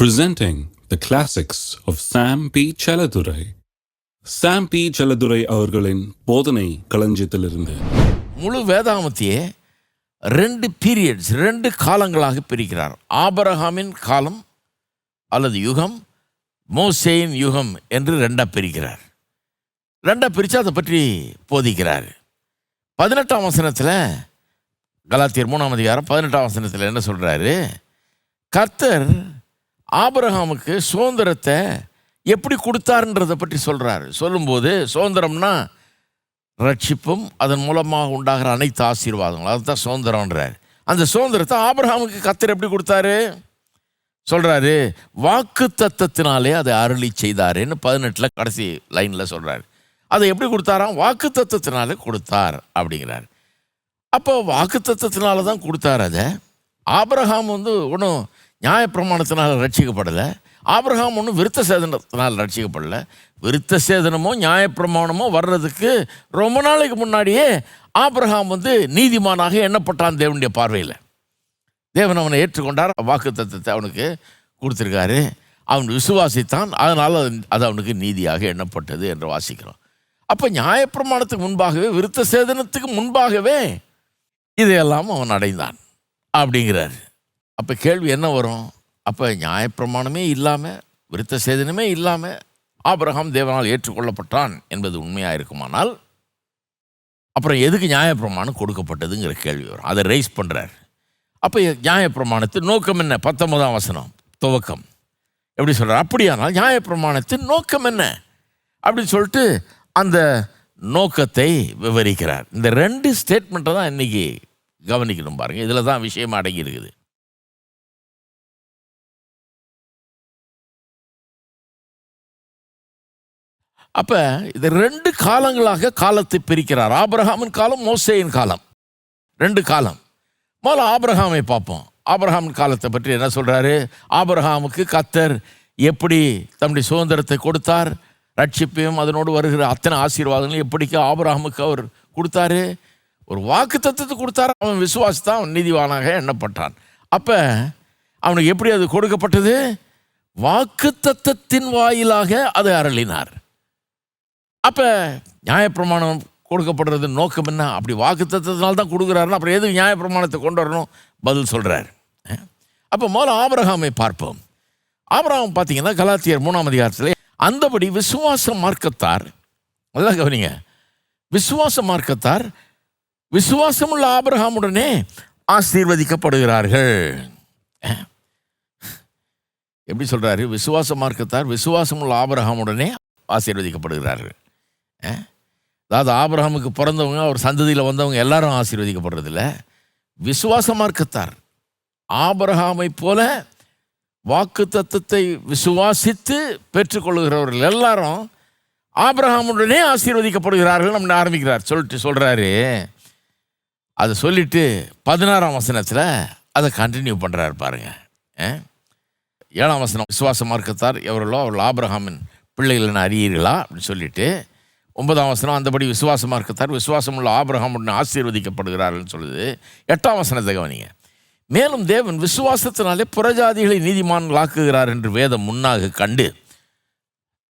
presenting the classics of Sam P. Chaladurai. Sam P. Chaladurai அவர்களின் போதனை களஞ்சியத்திலிருந்து முழு வேதாகமத்தையே ரெண்டு பீரியட்ஸ் ரெண்டு காலங்களாக பிரிக்கிறார் ஆபரகாமின் காலம் அல்லது யுகம் மோசேயின் யுகம் என்று ரெண்டாக பிரிக்கிறார் ரெண்டாக பிரித்து அதை பற்றி போதிக்கிறார் பதினெட்டாம் வசனத்தில் கலாத்தியர் மூணாம் அதிகாரம் பதினெட்டாம் வசனத்தில் என்ன சொல்கிறாரு கர்த்தர் ஆபரகாமுக்கு சுதந்திரத்தை எப்படி கொடுத்தாருன்றதை பற்றி சொல்கிறாரு சொல்லும்போது சுதந்திரம்னா ரட்சிப்பும் அதன் மூலமாக உண்டாகிற அனைத்து ஆசீர்வாதங்களும். அதுதான் சுதந்திரம்ன்றார். அந்த சுதந்திரத்தை ஆபிரகாமுக்கு கத்தர் எப்படி கொடுத்தாரு? சொல்கிறாரு வாக்கு தத்தத்தினாலே அதை அருளி செய்தாருன்னு பதினெட்டில் கடைசி லைனில் சொல்கிறாரு அதை எப்படி கொடுத்தாராம்? வாக்கு தத்தத்தினாலே கொடுத்தார் அப்படிங்கிறார். அப்போ வாக்கு தத்துவத்தினால தான் கொடுத்தார் அதை. ஆபரகாம் வந்து ஒன்றும் நியாயப்பிரமாணத்தினால் ரட்சிக்கப்படலை. ஆபிரகாம் ஒன்றும் விருத்த சேதனத்தினால் ரட்சிக்கப்படலை. விருத்த சேதனமோ நியாயப்பிரமாணமோ வர்றதுக்கு ரொம்ப நாளைக்கு முன்னாடியே ஆபிரகாம் வந்து நீதிமானாக எண்ணப்பட்டான் தேவனுடைய பார்வையில். தேவன் அவனை ஏற்றுக்கொண்டார். வாக்கு தத்துவத்தை அவனுக்கு கொடுத்துருக்காரு. அவன் விசுவாசித்தான். அதனால் அது அது அவனுக்கு நீதியாக எண்ணப்பட்டது என்று வாசிக்கிறோம். அப்போ நியாயப்பிரமாணத்துக்கு முன்பாகவே விருத்த சேதனத்துக்கு முன்பாகவே இதையெல்லாம் அவன் அடைந்தான். அப்படிங்கிறார். அப்போ கேள்வி என்ன வரும்? அப்போ நியாயப்பிரமாணமே இல்லாமல் விருத்த சேதனமே இல்லாமல் ஆபிரகாம் தேவனால் ஏற்றுக்கொள்ளப்பட்டான் என்பது உண்மையாக இருக்குமானால் அப்புறம் எதுக்கு நியாயப்பிரமாணம் கொடுக்கப்பட்டதுங்கிற கேள்வி வரும். அதை ரைஸ் பண்ணுறார் அப்போ நியாயப்பிரமாணத்தின் நோக்கம் என்ன? பத்தொன்பதாம் வசனம் துவக்கம். எப்படி சொல்கிறார் அப்படியானால் நியாயப்பிரமாணத்தின் நோக்கம் என்ன? அப்படின்னு சொல்லிட்டு அந்த நோக்கத்தை விவரிக்கிறார். இந்த ரெண்டு ஸ்டேட்மெண்ட்டை தான் இன்றைக்கி கவனிக்கணும் பாருங்கள் இதில் தான் விஷயம் அடங்கி இருக்குது. அப்போ இது ரெண்டு காலங்களாக காலத்தை பிரிக்கிறார். ஆப்ரஹாமின் காலம் மோசேயின் காலம். ரெண்டு காலம். முதல்ல ஆப்ரஹாமை பார்ப்போம். ஆப்ரஹாமின் காலத்தை பற்றி என்ன சொல்கிறாரு ஆப்ரஹாமுக்கு கத்தர் எப்படி தம்முடைய சுதந்திரத்தை கொடுத்தார்? ரட்சிப்பையும் அதனோடு வருகிற அத்தனை ஆசீர்வாதங்களும் எப்படிக்கு ஆபிரகாமுக்கு அவர் கொடுத்தாரு? ஒரு வாக்கு தத்துவத்தை கொடுத்தாரு. அவன் விசுவாசத்தான் அவன் நீதிவானாக எண்ணப்பட்டான். அப்போ அவனுக்கு எப்படி அது கொடுக்கப்பட்டது? வாக்கு தத்தத்தின் வாயிலாக அதை அருளினார். அப்போ நியாயப்பிரமாணம் கொடுக்கப்படுறது நோக்கம் என்ன? அப்படி வாக்கு தான் கொடுக்குறாருன்னா அப்புறம் எது நியாயப்பிரமாணத்தை கொண்டு வரணும்? பதில் சொல்கிறார் அப்போ முதல்ல ஆபரகாமை பார்ப்போம். ஆபரகம் பார்த்தீங்கன்னா கலாத்தியர் மூணாம் அதிகாரத்தில் அந்தபடி விசுவாச மார்க்கத்தார் நல்லா கவனிங்க. விசுவாச மார்க்கத்தார் விசுவாசமுள்ள ஆபரகாமுடனே ஆசீர்வதிக்கப்படுகிறார்கள். எப்படி சொல்கிறாரு விசுவாச மார்க்கத்தார் விசுவாசமுள்ள ஆபரகாமுடனே ஆசீர்வதிக்கப்படுகிறார்கள். அதாவது ஆபிரகாமுக்கு பிறந்தவங்க அவர் சந்ததியில் வந்தவங்க எல்லாரும் ஆசீர்வதிக்கப்படுறதில்ல. விசுவாச மார்க்கத்தார் ஆபரகாமை போல வாக்கு தத்துவத்தை விசுவாசித்து பெற்றுக்கொள்கிறவர்கள் எல்லாரும் ஆபிரகாமுடனே ஆசீர்வதிக்கப்படுகிறார்கள் நம்ம ஆரம்பிக்கிறார். சொல்லிட்டு சொல்கிறாரு அதை சொல்லிட்டு பதினாறாம் வசனத்தில் அதை கண்டினியூ பண்ணுறாரு பாருங்க. ஏழாம் வசனம் விசுவாச மார்க்கத்தார் எவர்களோ அவர்கள் ஆபிரகாமின் பிள்ளைகள் அறியீர்களா? அப்படின்னு சொல்லிட்டு ஒன்பதாம் வசனம் அந்தபடி விசுவாச மார்க்கத்தார் விசுவாசமுள்ள ஆபிரகாமுடன் ஆசீர்வதிக்கப்படுகிறார்கள் சொல்லுது. எட்டாம் வசனத்தை கவனிங்க. மேலும் தேவன் விசுவாசத்தினாலே புறஜாதிகளை நீதிமான்களாக்குகிறார் என்று வேதம் முன்னாக கண்டு.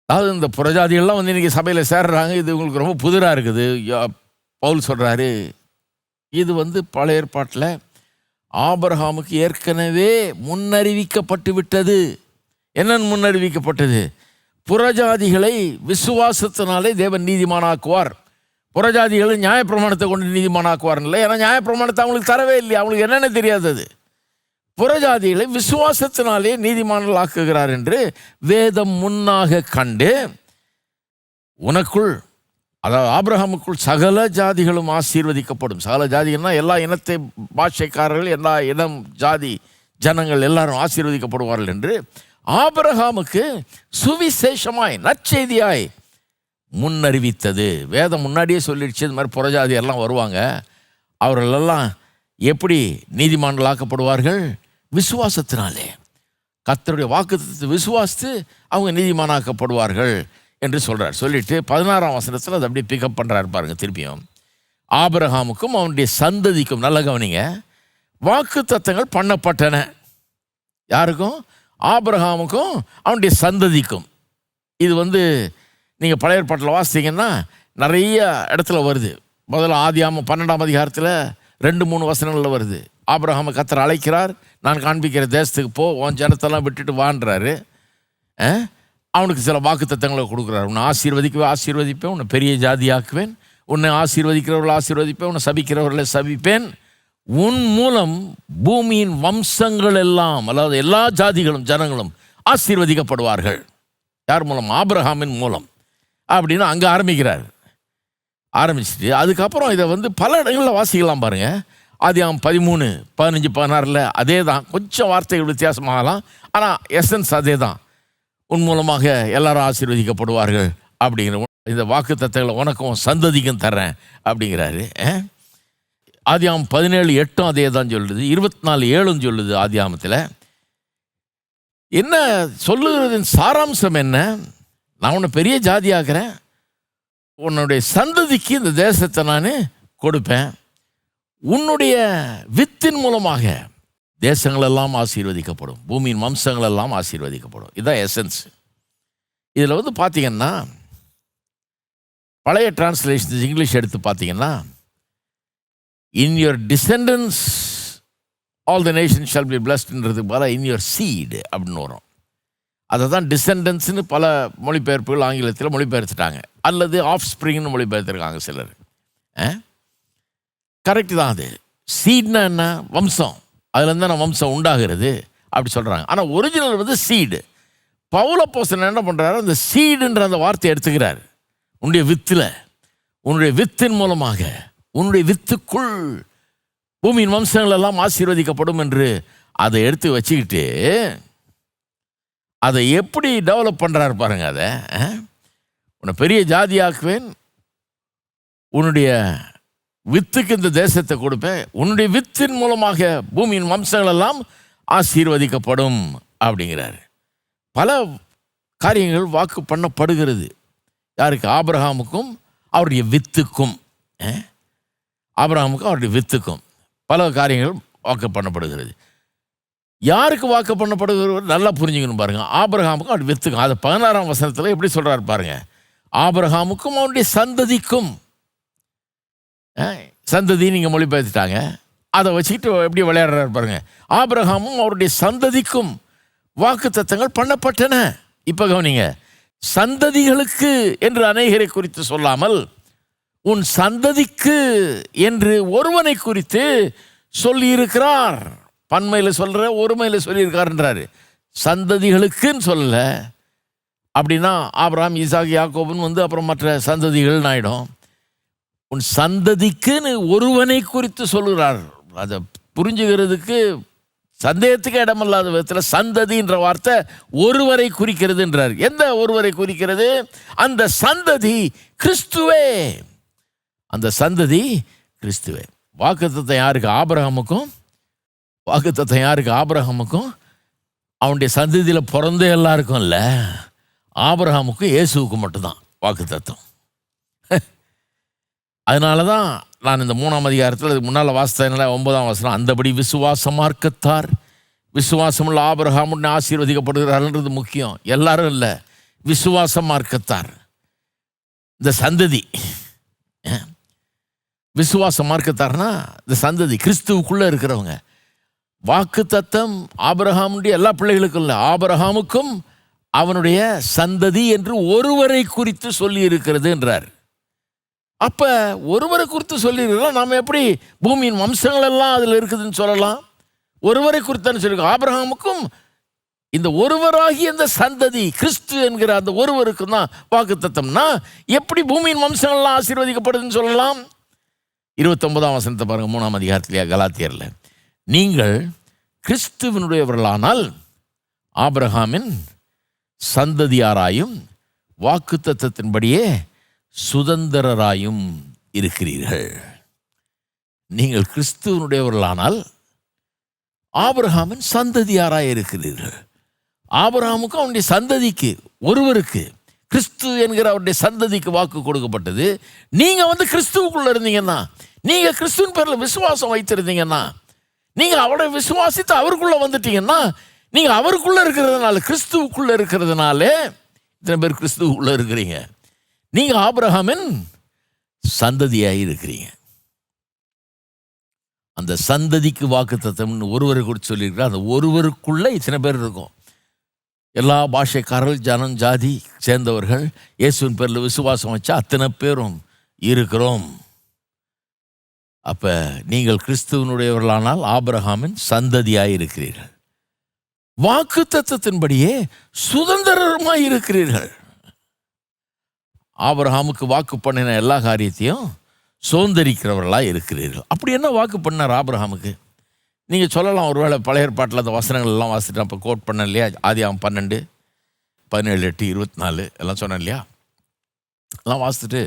அதாவது இந்த புறஜாதிகள்லாம் வந்து இன்றைக்கி சபையில் சேர்றாங்க. இது உங்களுக்கு ரொம்ப புதிராக இருக்குது. பவுல் சொல்கிறாரு இது வந்து பழைய ஏற்பாட்டில் ஆபரகாமுக்கு ஏற்கனவே முன்னறிவிக்கப்பட்டு விட்டது. என்னன்னு முன்னறிவிக்கப்பட்டது? புறஜாதிகளை விசுவாசத்தினாலே தேவன் நீதிமானாக்குவார். புறஜாதிகளை நியாயப்பிரமாணத்தை கொண்டு நீதிமானாக்குவார் இல்லை. ஏன்னா நியாயப்பிரமாணத்தை அவங்களுக்கு தரவே இல்லையா. அவங்களுக்கு என்னென்ன தெரியாது அது. புறஜாதிகளை விசுவாசத்தினாலே நீதிமானல் ஆக்குகிறார் என்று வேதம் முன்னாக கண்டு உனக்குள் அதாவது ஆபிரகாமுக்குள் சகல ஜாதிகளும் ஆசீர்வதிக்கப்படும். சகல ஜாதிகள்னா எல்லா இனத்தை பாஷைக்காரர்கள் எல்லா இனம் ஜாதி ஜனங்கள் எல்லாரும் ஆசீர்வதிக்கப்படுவார்கள் என்று ஆபரகாமுக்கு சுவிசேஷமாய் நற்செய்தியாய் முன்னறிவித்தது. வேதம் முன்னாடியே சொல்லிடுச்சு இது மாதிரி புறஜாதி எல்லாம் வருவாங்க. அவர்களெல்லாம் எப்படி நீதிமான்களாக்கப்படுவார்கள்? விசுவாசத்தினாலே. கர்த்தருடைய வாக்குத்தத்தை விசுவாசித்து அவங்க நீதிமானாக்கப்படுவார்கள் என்று சொல்கிறார் சொல்லிட்டு பதினாறாம் வசனத்தில் அதை அப்படியே பிக்கப் பண்ணுறாரு பாருங்க திருப்பியும். ஆபரகாமுக்கும் அவனுடைய சந்ததிக்கும் நல்ல கவனிங்க வாக்கு தத்தங்கள் பண்ணப்பட்டன. யாருக்கும்? ஆபிரகாமுக்கும் அவனுடைய சந்ததிக்கும். இது வந்து நீங்கள் பழைய பாட்டில் வாசித்தீங்கன்னா நிறைய இடத்துல வருது. முதல்ல ஆதியாம பன்னெண்டாம் அதிகாரத்தில் ரெண்டு மூணு வசனங்களில் வருது. ஆபிரகாமை கத்தர் அழைக்கிறார் நான் காண்பிக்கிற தேசத்துக்கு போ உன் ஜனத்தெல்லாம் விட்டுட்டு வான்றாரு. அவனுக்கு சில வாக்குத்தத்தங்களை கொடுக்குறாரு. உன்னை ஆசீர்வதிக்கவே ஆசீர்வதிப்பேன். உன்னை பெரிய ஜாதியாக்குவேன். உன்னை ஆசீர்வதிக்கிறவர்களை ஆசீர்வதிப்பேன். உன்னை சபிக்கிறவர்களை சபிப்பேன். உன் மூலம் பூமியின் வம்சங்கள் எல்லாம் அதாவது எல்லா ஜாதிகளும் ஜனங்களும் ஆசீர்வதிக்கப்படுவார்கள். யார் மூலம்? ஆப்ரஹாமின் மூலம். அப்படின்னு அங்கே ஆரம்பிக்கிறார். ஆரம்பிச்சுட்டு அதுக்கப்புறம் இதை வந்து பல இடங்களில் வாசிக்கலாம் பாருங்கள் அது அவன் பதிமூணு பதினஞ்சு பதினாறில் அதே தான் கொஞ்சம் வார்த்தைகள் வித்தியாசமாகலாம். ஆனால் எசன்ஸ் அதே தான் உன் மூலமாக எல்லாரும் ஆசீர்வதிக்கப்படுவார்கள் அப்படிங்கிற இந்த வாக்கு தத்தங்களை உனக்கும் சந்ததிக்கும் தர்றேன் அப்படிங்கிறாரு. அஹ்? ஆதியாம் பதினேழு எட்டும் அதே தான் சொல்லுது. இருபத்தி நாலு ஏழும் சொல்லுது ஆதியாமத்தில் என்ன சொல்லுகிறதின் சாராம்சம் என்ன? நான் உன்னை பெரிய ஜாதியாகிறேன் உன்னுடைய சந்ததிக்கு இந்த தேசத்தை நான் கொடுப்பேன். உன்னுடைய வித்தின் மூலமாக தேசங்களெல்லாம் ஆசீர்வதிக்கப்படும். பூமியின் வம்சங்கள் எல்லாம் ஆசீர்வதிக்கப்படும். இதுதான் எசன்ஸ் இதில் வந்து பார்த்திங்கன்னா பழைய டிரான்ஸ்லேஷன்ஸ் இங்கிலீஷ் எடுத்து பார்த்தீங்கன்னா in your descendants all the nation shall be பிளஸ்ட்ன்றது பல இன் யுவர் சீடு அப்படின்னு வரும். அதை தான் டிசெண்டன்ஸ்னு பல மொழிபெயர்ப்புகள் ஆங்கிலத்தில் மொழிபெயர்த்துட்டாங்க. அல்லது ஆஃப் ஸ்ப்ரிங்னு மொழிபெயர்த்துருக்காங்க சிலர். கரெக்டு தான் அது. சீட்னா என்ன? வம்சம். அதுலேருந்து தான் வம்சம் உண்டாகிறது. அப்படி சொல்கிறாங்க ஆனால் ஒரிஜினல் வந்து சீடு பவுல போசன் என்ன பண்ணுறாரு அந்த சீடுன்ற அந்த வார்த்தையை எடுத்துக்கிறார். உன்னுடைய வித்தில். உன்னுடைய வித்தின் மூலமாக. உன்னுடைய வித்துக்குள் பூமியின் வம்சங்கள் எல்லாம் ஆசீர்வதிக்கப்படும் என்று அதை எடுத்து வச்சுக்கிட்டு அதை எப்படி டெவலப் பண்ணுறாரு பாருங்க அதை உன்னை பெரிய ஜாதியாக்குவேன் உன்னுடைய வித்துக்கு இந்த தேசத்தை கொடுப்பேன் உன்னுடைய வித்தின் மூலமாக பூமியின் வம்சங்கள் எல்லாம் ஆசீர்வதிக்கப்படும் அப்படிங்கிறாரு. பல காரியங்கள் வாக்கு பண்ணப்படுகிறது. யாருக்கு? ஆபிரகாமுக்கும் அவருடைய வித்துக்கும் அஹ்? ஆபிரகாமுக்கும் அவருடைய வித்துக்கும் பல காரியங்கள் வாக்கு பண்ணப்படுகிறது. யாருக்கு வாக்கு பண்ணப்படுகிறவர் நல்லா புரிஞ்சுக்கணும் பாருங்கள் ஆபிரகாமுக்கும் அவருடைய வித்துக்கும். அது பதினாறாம் வசனத்தில் எப்படி சொல்கிறார் பாருங்கள் ஆபிரகாமுக்கும் அவருடைய சந்ததிக்கும் சந்ததி நீங்கள் மொழிபெயர்த்துட்டாங்க. அதை வச்சுக்கிட்டு எப்படி விளையாடுறாரு பாருங்கள் ஆபிரகாமும் அவருடைய சந்ததிக்கும் வாக்கு தத்தங்கள் பண்ணப்பட்டன. இப்போ கவனிங்க. சந்ததிகளுக்கு என்று அநேகரை குறித்து சொல்லாமல் உன் சந்ததிக்கு என்று ஒருவனை குறித்து சொல்லியிருக்கிறார். பன்மையில் சொல்கிற ஒருமையில் சொல்லியிருக்காருன்றாரு. சந்ததிகளுக்குன்னு சொல்லலை. அப்படின்னா அப்புறம் ஈசாக் யாக்கோபுன்னு வந்து அப்புறம் மற்ற சந்ததிகள்னு ஆகிடும் உன் சந்ததிக்குன்னு ஒருவனை குறித்து சொல்கிறார் அதை புரிஞ்சுக்கிறதுக்கு சந்தேகத்துக்கு இடமில்லாத விதத்தில் சந்ததின்ற வார்த்தை ஒருவரை குறிக்கிறதுன்றார். எந்த ஒருவரை குறிக்கிறது? அந்த சந்ததி கிறிஸ்துவே. அந்த சந்ததி கிறிஸ்துவே. வாக்குத்தத்தை யாருக்கு? ஆபரகமுக்கும் வாக்குத்தத்தை யாருக்கு? ஆபரகமுக்கும் அவனுடைய சந்ததியில் பிறந்த எல்லாருக்கும் இல்லை ஆபரகமுக்கும் இயேசுவுக்கு மட்டும்தான் வாக்குத்தத்தம். அதனால தான் நான் இந்த மூணாம் அதிகாரத்தில் இதுக்கு முன்னால் வாசித்ததுனால ஒன்பதாம் வாசனம்? அந்தபடி விசுவாச மார்க்கத்தார் விசுவாசமுள்ள ஆபரகாமுன்னு ஆசீர்வதிக்கப்படுகிறார்கள்ன்றது முக்கியம். எல்லாரும் இல்லை விசுவாச மார்க்கத்தார் இந்த சந்ததி விசுவாச மார்க்கத்தார்னா இந்த சந்ததி கிறிஸ்துவுக்குள்ளே இருக்கிறவங்க. வாக்கு தத்தம் ஆபரகாமுடைய எல்லா பிள்ளைகளுக்கும் இல்லை ஆபரகாமுக்கும் அவனுடைய சந்ததி என்று ஒருவரை குறித்து சொல்லி இருக்கிறது என்றார். அப்போ ஒருவரை குறித்து சொல்லியிருக்கலாம் நாம் எப்படி பூமியின் வம்சங்கள் எல்லாம் அதில் இருக்குதுன்னு சொல்லலாம்? ஒருவரை குறித்தான்னு சொல்லியிருக்கோம் ஆபரகாமுக்கும் இந்த ஒருவராகிய இந்த சந்ததி கிறிஸ்து என்கிற அந்த ஒருவருக்கும் தான் வாக்கு தத்தம்னா எப்படி பூமியின் வம்சங்கள்லாம் ஆசீர்வதிக்கப்படுதுன்னு சொல்லலாம்? இருபத்தொன்பதாம் வசனத்தை பாருங்க மூணாம் அதிகாரத்திலேயே கலாத்தியரில். நீங்கள் கிறிஸ்துவனுடையவர்களானால் ஆபிரஹாமின் சந்ததியாராயும் வாக்கு தத்தத்தின்படியே சுதந்திரராயும் இருக்கிறீர்கள். நீங்கள் கிறிஸ்துவனுடையவர்களானால் ஆபிரஹாமின் சந்ததியாராய் இருக்கிறீர்கள். ஆபிரகாமுக்கும் அவனுடைய சந்ததிக்கு ஒருவருக்கு கிறிஸ்து என்கிற அவருடைய சந்ததிக்கு வாக்கு கொடுக்கப்பட்டது. நீங்கள் வந்து கிறிஸ்துவுக்குள்ளே இருந்தீங்கன்னா நீங்கள் கிறிஸ்துவின் பேரில் விசுவாசம் வைத்திருந்தீங்கன்னா நீங்கள் அவரை விசுவாசித்து அவருக்குள்ளே வந்துட்டீங்கன்னா நீங்கள் அவருக்குள்ளே இருக்கிறதுனால கிறிஸ்துவுக்குள்ளே இருக்கிறதுனாலே இத்தனை பேர் கிறிஸ்துவுக்குள்ளே இருக்கிறீங்க. நீங்கள் ஆபிரகாமின் சந்ததியாக இருக்கிறீங்க. அந்த சந்ததிக்கு வாக்கு தத்தம்னு ஒருவரை குறித்து சொல்லியிருக்கிறார். அந்த ஒருவருக்குள்ளே இத்தனை பேர் இருக்கும். எல்லா பாஷைக்காரர்கள் ஜனம் ஜாதி சேர்ந்தவர்கள் இயேசுவின் பேரில் விசுவாசம் வச்சா அத்தனை பேரும் இருக்கிறோம். அப்போ நீங்கள் கிறிஸ்துவனுடையவர்களானால் ஆபிரகாமின் சந்ததியாக இருக்கிறீர்கள். வாக்கு தத்துவத்தின்படியே சுதந்திரமாய் இருக்கிறீர்கள். ஆபரஹாமுக்கு வாக்கு பண்ணின எல்லா காரியத்தையும் சுதந்திரிக்கிறவர்களாக இருக்கிறீர்கள். அப்படி என்ன வாக்கு பண்ணார் ஆபரஹாமுக்கு நீங்கள் சொல்லலாம் ஒருவேளை பழைய ஏற்பாட்டில் அந்த வசனங்கள் எல்லாம் வாசிட்டு அப்போ கோட் பண்ண இல்லையா? ஆதியாம் பன்னெண்டு பதினேழு எட்டு இருபத்தி நாலு எல்லாம் சொன்னேன் இல்லையா? எல்லாம் வாசித்துட்டு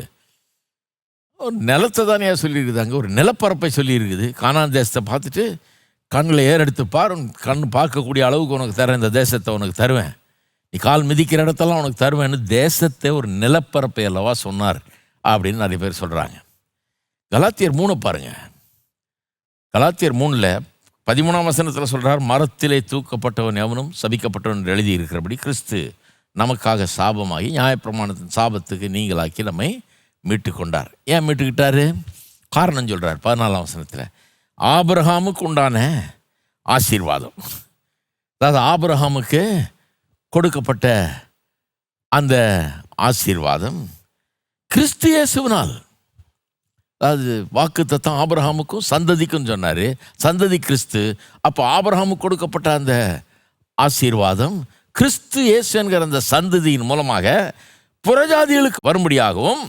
ஒரு நிலத்தை தானே சொல்லியிருக்குதாங்க ஒரு நிலப்பரப்பை சொல்லியிருக்குது. கானான் தேசத்தை பார்த்துட்டு கண்ணில் ஏறெடுத்து பார். உன் கண் பார்க்கக்கூடிய அளவுக்கு உனக்கு தரேன். இந்த தேசத்தை உனக்கு தருவேன். நீ கால் மிதிக்கிற இடத்தெல்லாம் உனக்கு தருவேன்னு தேசத்தை ஒரு நிலப்பரப்பை அல்லவா சொன்னார் அப்படின்னு நிறைய பேர் சொல்கிறாங்க கலாத்தியர் மூணு பாருங்கள் கலாத்தியர் மூணில் பதிமூணாம் வசனத்தில் சொல்கிறார் மரத்திலே தூக்கப்பட்டவன் எவனும் சபிக்கப்பட்டவன் என்று எழுதியிருக்கிறபடி கிறிஸ்து நமக்காக சாபமாகி நியாயப்பிரமாணத்தின் சாபத்துக்கு நீங்களாக்கி நம்மை மீட்டு கொண்டார் ஏன் மீட்டுக்கிட்டாரு? காரணம் சொல்கிறார் பதினாலாம் வசனத்தில். ஆபிரஹாமுக்கு உண்டான ஆசீர்வாதம். அதாவது ஆபிரஹாமுக்கு கொடுக்கப்பட்ட அந்த ஆசீர்வாதம் கிறிஸ்து இயேசுவினால். அதாவது வாக்கு தத்தம் ஆபிரஹாமுக்கும் சந்ததிக்கும் சொன்னார். சந்ததி கிறிஸ்து. அப்போ ஆபிரஹாமுக்கு கொடுக்கப்பட்ட அந்த ஆசீர்வாதம் கிறிஸ்து இயேசு என்கிற அந்த சந்ததியின் மூலமாக புறஜாதிகளுக்கு வரும்படியாகவும்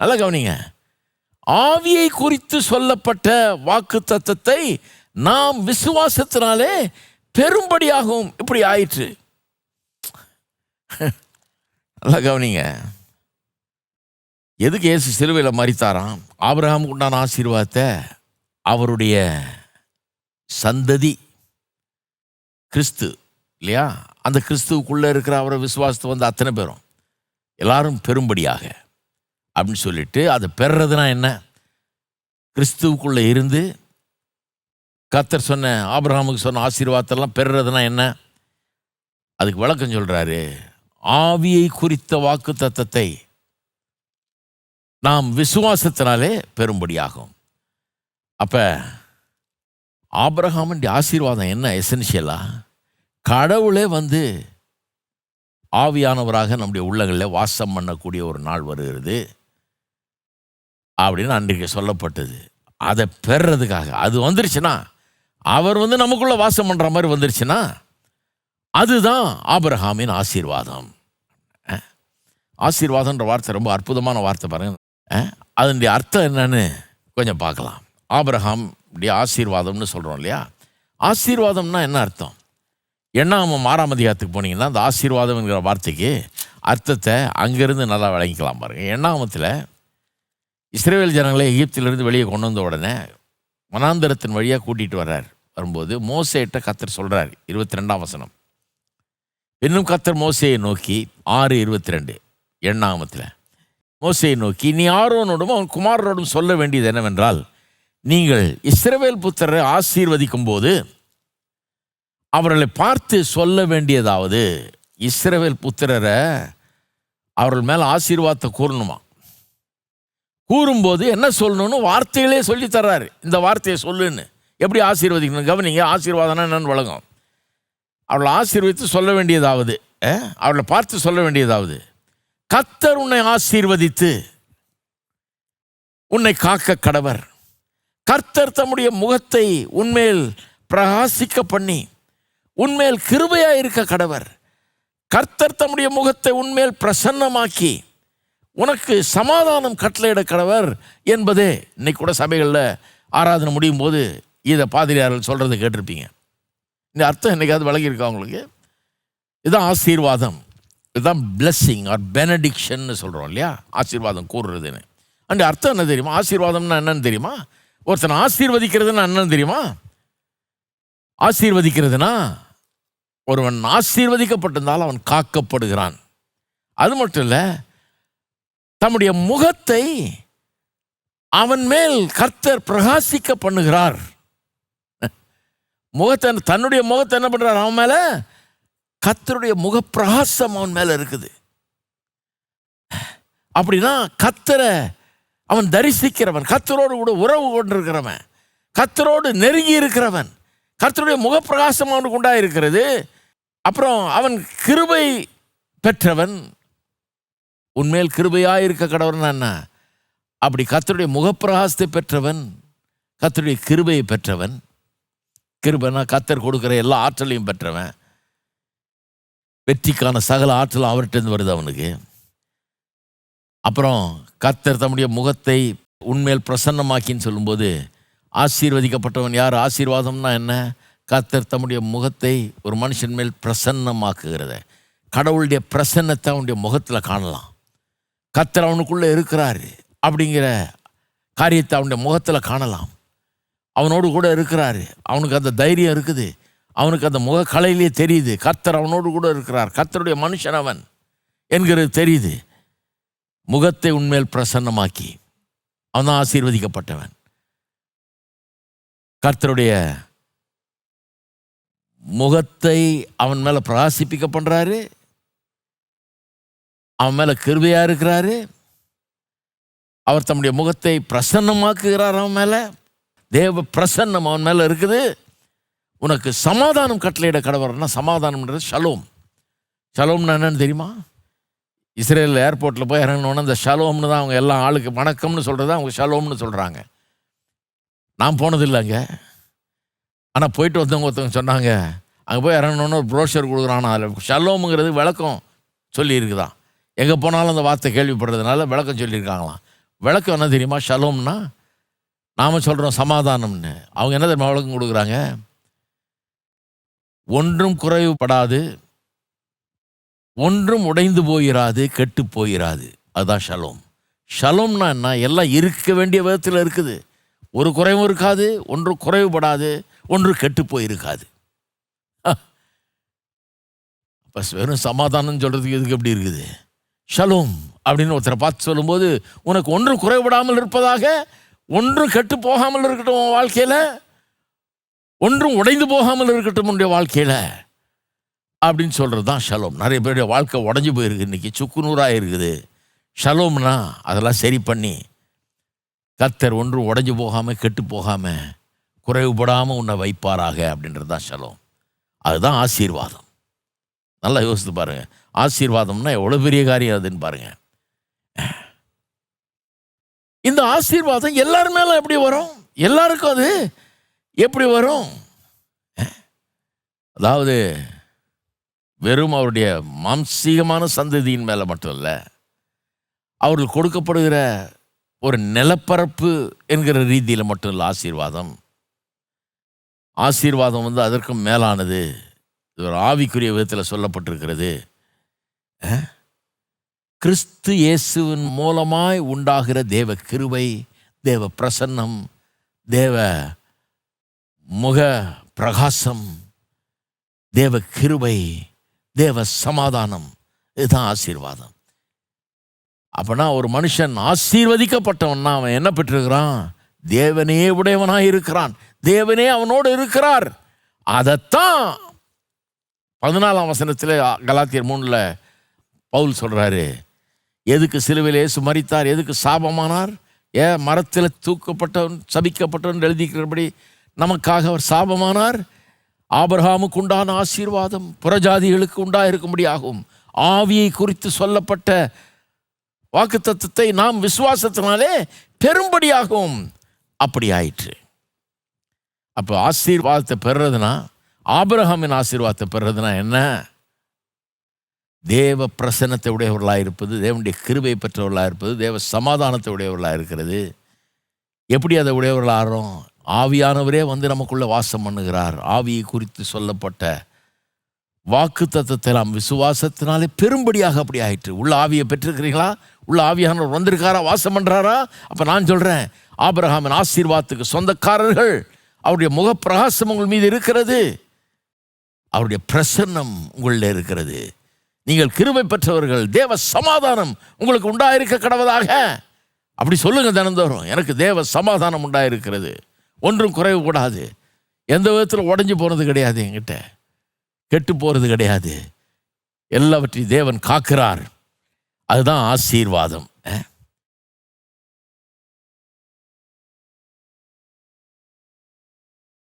நல்லா கவனிங்க. ஆவியை குறித்து சொல்லப்பட்ட வாக்கு தத்தத்தை நாம் விசுவாசத்தினாலே பெரும்படியாகவும் இப்படி ஆயிற்று. நல்லா கவனிங்க. எதுக்கு ஏசு சிலுவையில் மறித்தாராம் ஆபிரகாமுக்கு உண்டான ஆசீர்வாதத்தை அவருடைய சந்ததி கிறிஸ்து இல்லையா? அந்த கிறிஸ்துவுக்குள்ளே இருக்கிற அவரை விசுவாசத்தை வந்து அத்தனை பேரும். எல்லாரும் பெரும்படியாக. அப்படின்னு சொல்லிட்டு அதை பெறுறதுனா என்ன? கிறிஸ்துவுக்குள்ளே இருந்து கத்தர் சொன்ன ஆபிரகாமுக்கு சொன்ன ஆசீர்வாதத்தெல்லாம் பெறுறதுனா என்ன? அதுக்கு விளக்கம் சொல்கிறாரு ஆவியை குறித்த வாக்கு தத்தத்தை நாம் விசுவாசத்தினாலே பெரும்படியாகும் அப்போ ஆபிரகாமன் ஆசீர்வாதம் என்ன எசென்ஷியலாக கடவுளே வந்து ஆவியானவராக நம்முடைய உள்ளங்களில் வாசம் பண்ணக்கூடிய ஒரு நாள் வருகிறது. அப்படின்னு அன்றைக்கு சொல்லப்பட்டது. அதை பெறுறதுக்காக அது வந்துருச்சுன்னா அவர் வந்து நமக்குள்ளே வாசம் பண்ணுற மாதிரி வந்துருச்சுன்னா அதுதான் ஆபிரகாமின் ஆசீர்வாதம். ஆசீர்வாதம்ன்ற வார்த்தை ரொம்ப அற்புதமான வார்த்தை பாருங்க. அதனுடைய அர்த்தம் என்னன்னு கொஞ்சம் பார்க்கலாம். ஆபரஹாம் இப்படி ஆசீர்வாதம்னு சொல்கிறோம் இல்லையா? ஆசீர்வாதம்னா என்ன அர்த்தம்? எண்ணாம மாறாம அதிகாரத்துக்கு போனீங்கன்னா அந்த ஆசீர்வாதம்ங்கிற வார்த்தைக்கு அர்த்தத்தை அங்கேருந்து நல்லா விளங்கிக்கலாம் பாருங்கள் எண்ணாமத்தில் இஸ்ரேல் ஜனங்களை எகிப்திலிருந்து வெளியே கொண்டு வந்த உடனே மனாந்தரத்தின் வழியாக கூட்டிகிட்டு வர்றார். வரும்போது மோசேட்ட கத்தர் சொல்கிறார் இருபத்தி ரெண்டாம் வசனம். இன்னும் கத்தர் மோசையை நோக்கி ஆறு இருபத்தி ரெண்டு எண்ணாமத்தில் மோசையை நோக்கி நீ ஆர்வனோடும் அவன் குமாரனோடும் சொல்ல வேண்டியது என்னவென்றால் நீங்கள் இஸ்ரவேல் புத்தரை ஆசீர்வதிக்கும் போது அவர்களை பார்த்து சொல்ல வேண்டியதாவது இஸ்ரவேல் புத்திரரை அவர்கள் மேலே ஆசீர்வாதத்தை கூறணுமா? கூறும்போது என்ன சொல்லணும்னு வார்த்தைகளே சொல்லி தர்றாரு. இந்த வார்த்தையை சொல்லுன்னு. எப்படி ஆசீர்வதிக்கணும்? கவனிங்க ஆசீர்வாதம்னா என்னன்னு வழங்கும் அவளை ஆசீர்வதித்து சொல்ல வேண்டியதாவது அவளை பார்த்து சொல்ல வேண்டியதாவது கத்தர் உன்னை ஆசீர்வதித்து உன்னை காக்க கடவர். கர்த்தர் தம்முடைய முகத்தை உன்மேல் பிரகாசிக்க பண்ணி உன்மேல் கிருபையாக இருக்க கடவர். கர்த்தர் தம்முடைய முகத்தை உன்மேல் பிரசன்னமாக்கி உனக்கு சமாதானம் கட்டளையிட கடவர் என்பதே. இன்னைக்கு கூட சபைகளில் ஆராதனை முடியும் போது இதை பாதிரியார்கள் சொல்கிறத கேட்டிருப்பீங்க. இந்த அர்த்தம் என்னைக்காவது விளங்கியிருக்கா உங்களுக்கு? இதுதான் ஆசீர்வாதம். இதுதான் பிளெஸ்ஸிங் ஆர் பெனடிக்ஷன்னு சொல்கிறோம் இல்லையா? ஆசீர்வாதம் கூறுறதுன்னு அந்த அர்த்தம் என்ன தெரியுமா? ஆசீர்வாதம்னா என்னன்னு தெரியுமா? ஒருத்தனை ஆசீர்வதிக்கிறதுன்னா என்னன்னு தெரியுமா? ஆசீர்வதிக்கிறதுனா ஒருவன் ஆசீர்வதிக்கப்பட்டிருந்தால் அவன் காக்கப்படுகிறான். அது மட்டும் இல்லை தம்முடைய முகத்தை அவன் மேல் கர்த்தர் பிரகாசிக்க பண்ணுகிறார். முகத்தை தன்னுடைய முகத்தை என்ன பண்ணுறார் அவன் மேல கத்தருடைய முகப்பிரகாசம் அவன் மேல இருக்குது. அப்படின்னா கத்தரை அவன் தரிசிக்கிறவன் கத்தரோடு கூட உறவு கொண்டிருக்கிறவன் கத்தரோடு நெருங்கி இருக்கிறவன் கர்த்தருடைய முகப்பிரகாசம் அவனுக்கு உண்டாயிருக்கிறது. அப்புறம் அவன் கிருபை பெற்றவன் உன்மேல் கிருபையாயிருக்க கடவுள்னா என்ன? அப்படி கத்தருடைய முகப்பிரகாசத்தை பெற்றவன் கத்தருடைய கிருபையை பெற்றவன் கிருபைனா கத்தர் கொடுக்குற எல்லா ஆற்றலையும் பெற்றவன். வெற்றிக்கான சகல ஆற்றல் அவர்கிட்டருந்து வருது அவனுக்கு. அப்புறம் கத்தர் தம்முடைய முகத்தை உண்மையில் பிரசன்னமாக்கின்னு சொல்லும்போது ஆசீர்வதிக்கப்பட்டவன் யார்? ஆசீர்வாதம்னா என்ன? கத்தர் தம்முடைய முகத்தை ஒரு மனுஷன் மேல் பிரசன்னமாக்குகிறத. கடவுளுடைய பிரசன்னத்தை அவனுடைய முகத்தில் காணலாம். கர்த்தர் அவனுக்குள்ளே இருக்கிறாரு அப்படிங்கிற காரியத்தை அவனுடைய முகத்தில் காணலாம். அவனோடு கூட இருக்கிறாரு. அவனுக்கு அந்த தைரியம் இருக்குது. அவனுக்கு அந்த முக கலையிலேயே தெரியுது. கர்த்தர் அவனோடு கூட இருக்கிறார். கர்த்தருடைய மனுஷன் அவன் என்கிறது தெரியுது. முகத்தை உண்மையில் பிரசன்னமாக்கி அவன் தான் ஆசீர்வதிக்கப்பட்டவன். கர்த்தருடைய முகத்தை அவன் மேலே பிரகாசிப்பிக்க பண்ணுறாரு அவன் மேலே கிருபையாக இருக்கிறாரு. அவர் தம்முடைய முகத்தை பிரசன்னமாக்குகிறார் அவன் மேலே. தேவ பிரசன்னம் அவன் மேலே இருக்குது. உனக்கு சமாதானம் கட்டளையிட கடவுள்னா சமாதானம்ன்றது ஷலோம். ஷலோம்னா என்னன்னு தெரியுமா? இஸ்ரேல் ஏர்போர்ட்டில் போய் இறங்கினோன்னே அந்த ஷலோம்னு தான் அவங்க எல்லாம் ஆளுக்கு வணக்கம்னு சொல்கிறது அவங்க ஷலோம்னு சொல்கிறாங்க நான் போனதில்லைங்க ஆனால் போயிட்டு வந்தவங்க ஒருத்தவங்க சொன்னாங்க. அங்கே போய் இறங்கணுன்னு ஒரு ப்ரோஷர் கொடுக்குறான். அதில் ஷலோமுங்கிறது விளக்கம் சொல்லியிருக்குதான். எங்கே போனாலும் அந்த வார்த்தை கேள்விப்படுறதுனால விளக்கம் சொல்லியிருக்காங்களாம். விளக்கம் என்ன தெரியுமா? ஷலோம்னா நாம் சொல்கிறோம் சமாதானம்னு. அவங்க என்ன தெரியுமா விளக்கம் கொடுக்குறாங்க? ஒன்றும் குறைவுபடாது ஒன்றும் உடைந்து போயிராது கெட்டு போயிராது. அதுதான் ஷலோம். ஷலோம்னா என்ன? எல்லாம் இருக்க வேண்டிய விதத்தில் இருக்குது. ஒரு குறைவும் இருக்காது ஒன்று குறைவுபடாது ஒன்று கெட்டு போயிருக்காது. அப்போ வெறும் சமாதானம் சொல்கிறதுக்கு எதுக்கு எப்படி இருக்குது? ஷலோம் அப்படின்னு ஒருத்தரை பார்த்து சொல்லும்போது உனக்கு ஒன்று குறைவிடாமல் இருப்பதாக? ஒன்றும் கெட்டு போகாமல் இருக்கட்டும் உன் வாழ்க்கையில்? ஒன்றும் உடைந்து போகாமல் இருக்கட்டும் உன்னுடைய வாழ்க்கையில்? அப்படின்னு சொல்கிறது தான் ஷலோம். நிறைய பேருடைய வாழ்க்கை உடஞ்சி போயிருக்கு இன்றைக்கி சுக்குநூறாக இருக்குது. ஷலோம்னா அதெல்லாம் சரி பண்ணி கத்தர் ஒன்றும் உடஞ்சி போகாமல் கெட்டு போகாமல் குறைவுபடாமல் உன்னை வைப்பாராக அப்படின்றது தான் ஷலோம். அதுதான் ஆசீர்வாதம். நல்லா யோசித்து பாருங்கள் ஆசீர்வாதம்னா எவ்வளோ பெரிய காரியம் அதுன்னு பாருங்க. இந்த ஆசீர்வாதம் எல்லார் மேலே எப்படி வரும்? எல்லாருக்கும் அது எப்படி வரும்? அதாவது வெறும் அவருடைய மாம்சீகமான சந்ததியின் மேலே மட்டும் இல்லை அவர்கள் கொடுக்கப்படுகிற ஒரு நிலப்பரப்பு என்கிற ரீதியில் மட்டும் இல்லை ஆசீர்வாதம். ஆசீர்வாதம் வந்து அதற்கும் மேலானது. இது ஒரு ஆவிக்குரிய விதத்தில் சொல்லப்பட்டிருக்கிறது. கிறிஸ்து இயேசுவின் மூலமாய் உண்டாகிற தேவ கிருபை தேவ பிரசன்னம் தேவ முக பிரகாசம் தேவ கிருபை தேவ சமாதானம் இதுதான் ஆசீர்வாதம். அப்படின்னா ஒரு மனுஷன் ஆசீர்வதிக்கப்பட்டவன்னா அவன் என்ன பெற்றிருக்கிறான்? தேவனே உடையவனாக இருக்கிறான். தேவனே அவனோடு இருக்கிறார். அதைத்தான் பதினாலாம் வசனத்தில் கலாத்தியர் மூணில் பவுல் சொல்கிறாரு எதுக்கு சிலுவையில் இயேசு எதுக்கு சாபமானார்? ஏன் மரத்தில் தூக்கப்பட்டவன் சபிக்கப்பட்டவன் எழுதிக்கிறபடி நமக்காக அவர் சாபமானார். ஆபிரகாமுக்கு உண்டான ஆசீர்வாதம் புறஜாதிகளுக்கு உண்டாயிருக்கும்படியாகும். ஆவியை குறித்து சொல்லப்பட்ட வாக்குத்தத்தத்தை நாம் விசுவாசத்தினாலே பெரும்படியாகும் அப்படி ஆயிற்று. அப்போ ஆசீர்வாதத்தை பெறுறதுனா ஆபிரகாமின் ஆசீர்வாதத்தை பெறுறதுனா என்ன? தேவ பிரசன்னத்தை உடையவர்களாக இருப்பது தேவனுடைய கிருபை பெற்றவர்களாக இருப்பது தேவ சமாதானத்தை உடையவர்களாக இருக்கிறது எப்படி அதை உடையவர்களாக ஆகிறோம்? ஆவியானவரே வந்து நமக்குள்ளே வாசம் பண்ணுகிறார். ஆவியை குறித்து சொல்லப்பட்ட வாக்கு தத்துவத்தை நாம் விசுவாசத்தினாலே பெரும்படியாக அப்படி ஆயிற்று. உள்ள ஆவியை பெற்றிருக்கிறீங்களா உள்ள ஆவியானவர் வந்திருக்காரா? வாசம் பண்ணுறாரா அப்போ நான் சொல்கிறேன் ஆபிரகாமின் ஆசீர்வாதத்துக்கு சொந்தக்காரர்கள் அவருடைய முகப்பிரகாசம் உங்கள் மீது இருக்கிறது. அவருடைய பிரசன்னம் உங்களில் இருக்கிறது. நீங்கள் கிருமை பெற்றவர்கள் தேவ சமாதானம் உங்களுக்கு உண்டாயிருக்க கடவதாக அப்படி சொல்லுங்கள் தினந்தோறும் எனக்கு தேவ சமாதானம் உண்டாயிருக்கிறது. ஒன்றும் குறைவு கூடாது எந்த விதத்தில் உடஞ்சி போகிறது கிடையாது என்கிட்ட. கெட்டு போகிறது கிடையாது. எல்லாவற்றையும் தேவன் காக்கிறார். அதுதான் ஆசீர்வாதம். அஹ்.